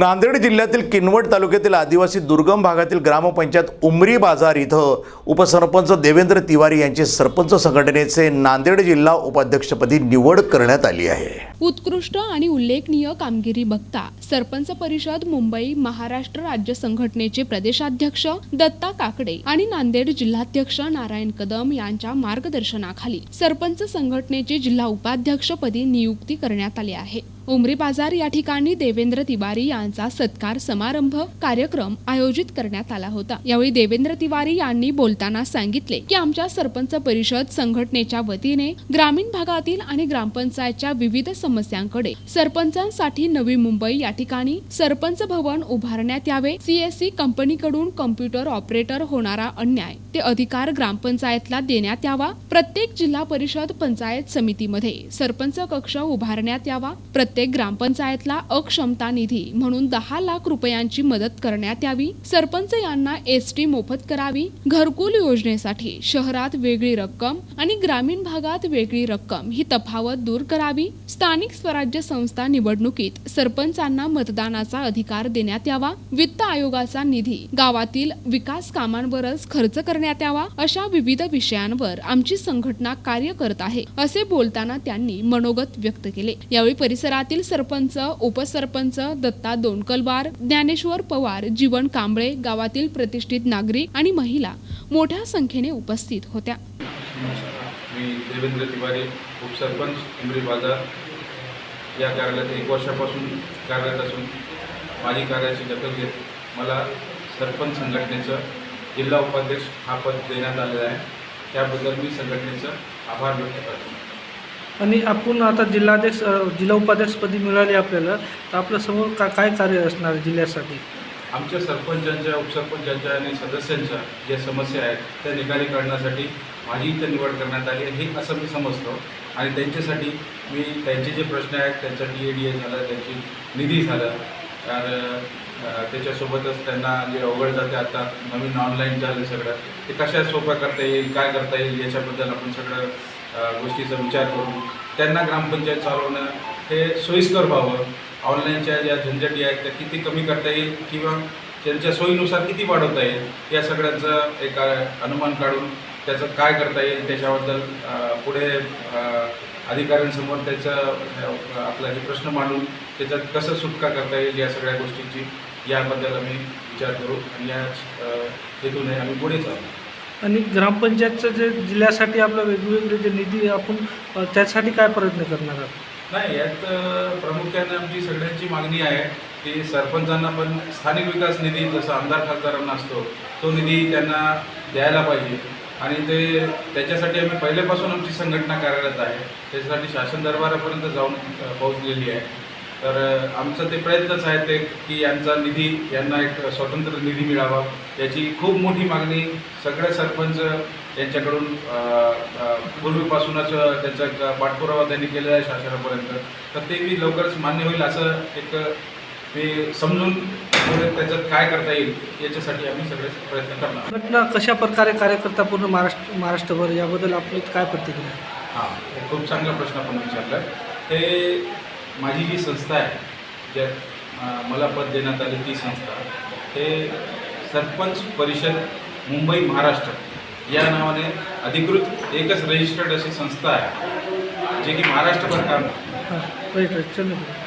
नांदेड जिल्ह्यातील किनवट तालुक्यातील आदिवासी दुर्गम भागातील ग्रामपंचायत उमरी बाजार इथं उपसरपंच देवेंद्र तिवारी यांची सरपंच संघटनेचे नांदेड जिल्हा उपाध्यक्षपदी निवड करण्यात आली आहे. उत्कृष्ट आणि उल्लेखनीय कामगिरी बघता सरपंच परिषद मुंबई महाराष्ट्र राज्य संघटनेचे प्रदेशाध्यक्ष दत्ता काकडे आणि नांदेड जिल्हाध्यक्ष नारायण कदम यांच्या मार्गदर्शनाखाली सरपंच संघटनेचे जिल्हा उपाध्यक्षपदी नियुक्ती करण्यात आली आहे. उमरी बाजार या ठिकाणी देवेंद्र तिवारी यांचा सत्कार समारंभ कार्यक्रम आयोजित करण्यात आला होता. यावेळी देवेंद्र तिवारी यांनी बोलताना सांगितले की आमच्या सरपंच परिषद संघटनेच्या वतीने ग्रामीण भागातील आणि ग्रामपंचायतच्या विविध समस्यांकडे. सरपंचांसाठी नवी मुंबई या ठिकाणी सरपंच भवन उभारण्यात यावे. सीएससी कंपनीकडून कम्प्युटर ऑपरेटर होणारा अन्याय. ते अधिकार ग्रामपंचायतला देण्यात यावा. प्रत्येक जिल्हा परिषद पंचायत समितीमध्ये सरपंच कक्ष उभारण्यात यावा. प्रत्येक ग्रामपंचायतला अक्षमता निधी म्हणून दहा लाख रुपयांची मदत करण्यात यावी. सरपंच यांना एसटी मोफत करावी. घरकुल योजनेसाठी शहरात वेगळी रक्कम आणि ग्रामीण भागात वेगळी रक्कम ही तफावत दूर करावी. स्थानिक स्वराज्य संस्था निवडणुकीत सरपंचांना मतदानाचा अधिकार देण्यात यावा वित्त आयोगाचा निधी गावातील विकास कामांवरच खर्च करण्यात यावा अशा विविध विषयांवर आमची संघटना कार्य करत आहे असे बोलताना त्यांनी मनोगत व्यक्त केले. यावेळी परिसरातील सरपंच उपसरपंच दत्ता दोनकलवार ज्ञानेश्वर पवार जीवन कांबळे गावातील प्रतिष्ठित नागरिक आणि महिला मोठ्या संख्येने उपस्थित होत्या. मी देवेंद्र तिवारी उपसरपंच उमरी बाजार. या कार्यालयात एक वर्षापासून कार्यरत असून माझी कार्याची दखल घेत मला सरपंच संघटनेचं जिल्हा उपाध्यक्ष हा पद देण्यात आलेलं आहे. त्याबद्दल मी संघटनेचं आभार व्यक्त करतो. आणि आपण आता जिल्हाध्यक्ष जिल्हा उपाध्यक्षपदी मिळाली आपल्याला तर आपल्यासमोर का काय कार्य असणार जिल्ह्यासाठी? आमच्या सरपंचांच्या उपसरपंचांच्या आणि सदस्यांच्या ज्या समस्या आहेत त्या निकाली काढण्यासाठी माझी इथं निवड करण्यात आली आहे. हे असं मी समजतो. आणि त्यांच्यासाठी मी त्यांचे जे प्रश्न आहेत त्यांचा डी ए डी ए झालं त्यांची निधी झालं. तर त्याच्यासोबतच त्यांना जे अवघड जाते आता नवीन ऑनलाईन झालं सगळं ते कशा सोपं करता येईल काय करता येईल याच्याबद्दल आपण सगळं गोष्टीचा विचार करू. त्यांना ग्रामपंचायत चालवणं हे सोयीस्कर व्हावं. ऑनलाईनच्या ज्या झंझटी आहेत त्या किती कमी करता येईल किंवा त्यांच्या सोयीनुसार किती वाढवता येईल या सगळ्यांचं एक अनुमान काढून त्याचं काय करता येईल त्याच्याबद्दल पुढे अधिकाऱ्यांसमोर त्याचं आपला हे प्रश्न मांडून त्याच्यात कसं सुटका करता येईल या सगळ्या गोष्टींची याबद्दल आम्ही विचार करू आणि या हेतूने आम्ही पुढे चालू आणि ग्रामपंचायतचं जे जिल्ह्यासाठी आपलं वेगवेगळे जे निधी आपण त्यासाठी काय प्रयत्न करणार आहात? नाही यात प्रामुख्याने आमची सगळ्यांची मागणी आहे की सरपंचांना पण स्थानिक विकास निधी जसा आमदार खासदारांना असतो तो निधी त्यांना द्यायला पाहिजे. आणि ते त्याच्यासाठी आम्ही पहिल्यापासून आमची संघटना कार्यरत आहे. त्याच्यासाठी शासन दरबारापर्यंत जाऊन पोहोचलेली आहे. तर आमचं ते प्रयत्नच आहे ते की यांचा निधी यांना एक स्वतंत्र निधी मिळावा. याची खूप मोठी मागणी सगळे सरपंच यांच्याकडून पूर्वीपासूनच त्याचा पाठपुरावा त्यांनी केलेला आहे शासनापर्यंत. तर ते मी लवकरच मान्य होईल असं एक मी समजून त्याच्यात काय करता येईल याच्यासाठी आम्ही सगळे प्रयत्न करणार. संघटना कशा प्रकारे कार्य करता पूर्ण महाराष्ट्र महाराष्ट्रभर याबद्दल आपली काय प्रतिक्रिया? हां हे खूप चांगला प्रश्न आपण विचारला हे माझी जी संस्था आहे ज्यात अं, मला पद देण्यात आली ती संस्था हे सरपंच परिषद मुंबई महाराष्ट्र या नावाने अधिकृत एकच रजिस्टर्ड अशी संस्था आहे जे की महाराष्ट्रभर काम राईट राईट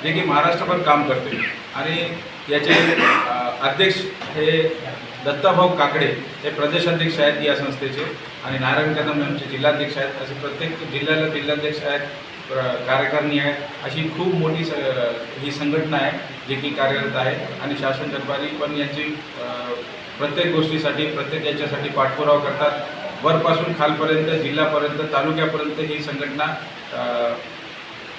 जे की महाराष्ट्रभर काम करते. आणि याचे अ, अध्यक्ष हे दत्ताभाऊ काकडे हे प्रदेशाध्यक्ष आहेत या संस्थेचे आणि नारायण कदम यांचे जिल्हाध्यक्ष आहेत. असे प्रत्येक जिल्ह्याला जिल्हाध्यक्ष आहेत प्र- कार्यकारिणी आहेत. अशी खूप मोठी स ही संघटना आहे जे की कार्यरत आहे. आणि शासन दरबारी पण यांची अ, प्रत्येक गोष्टीसाठी प्रत्येक याच्यासाठी पाठपुरावा करतात. वरपासून खालपर्यंत जिल्ह्यापर्यंत तालुक्यापर्यंत ही संघटना अ,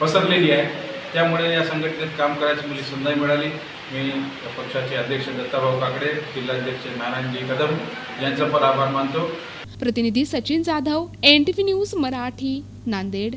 पसरलेली आहे. त्यामुळे या संघटनेत काम करायची मुली संधी मिळाली. मी पक्षाचे अध्यक्ष दत्ताभाऊ काकडे जिल्हाध्यक्ष नारायणजी कदम यांचा पण आभार मानतो. प्रतिनिधी सचिन जाधव एनटीव्ही न्यूज मराठी नांदेड.